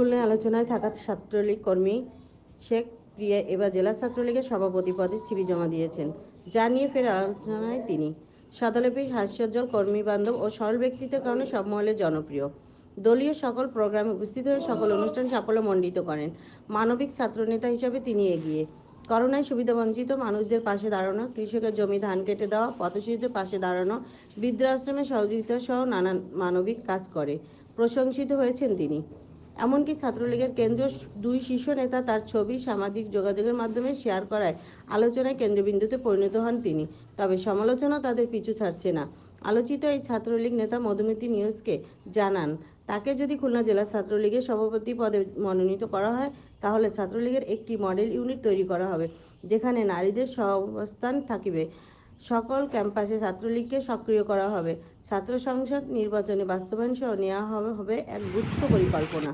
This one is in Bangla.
খুলনায় আলোচনায় থাকা ছাত্রলীগ কর্মী শেখ প্রিয়া এবার জেলা ছাত্রলীগের সভাপতি পদে সিবি জমা দিয়েছেন, যা নিয়ে ফের আলোচনায় তিনি। শতলেপী হাস্যোজ্জ্বল কর্মী বান্ধব ও সরল ব্যক্তিত্বের কারণে সব মহলে জনপ্রিয়। দলীয় সকল প্রোগ্রামে উপস্থিত হয়ে সকল অনুষ্ঠান সাফল্য মণ্ডিত করেন। মানবিক ছাত্রনেতা হিসেবে তিনি এগিয়ে। করোনায় সুবিধাবঞ্চিত মানুষদের পাশে দাঁড়ানো, কৃষকের জমি ধান কেটে দেওয়া পথশিশুদের পাশে দাঁড়ানো, বৃদ্ধাশ্রমে সহযোগিতা সহ নানান মানবিক কাজ করে প্রশংসিত হয়েছেন তিনি। এমনকি ছাত্রলীগের কেন্দ্রীয় দুই শীর্ষ নেতা তার ছবি সামাজিক যোগাযোগের মাধ্যমে শেয়ার করায়। আলোচনায় কেন্দ্রবিন্দুতে পরিণত হন তিনি। তবে সমালোচনা তাদের পিছু ছাড়ছে না। আলোচিত এই ছাত্রলীগ নেতা মধুমিতি নিউজকে জানান, তাকে যদি খুলনা জেলা ছাত্রলীগের সভাপতি পদে মনোনীত করা হয়, তাহলে ছাত্রলীগের একটি মডেল ইউনিট তৈরি করা হবে, যেখানে নারীদের সহাবস্থান থাকিবে। সকল ক্যাম্পাসে ছাত্রলীগকে সক্রিয় করা হবে। ছাত্র সংসদ নির্বাচনে বাস্তবায়ন সহ নেওয়া হবে হবে এক গুচ্ছ পরিকল্পনা।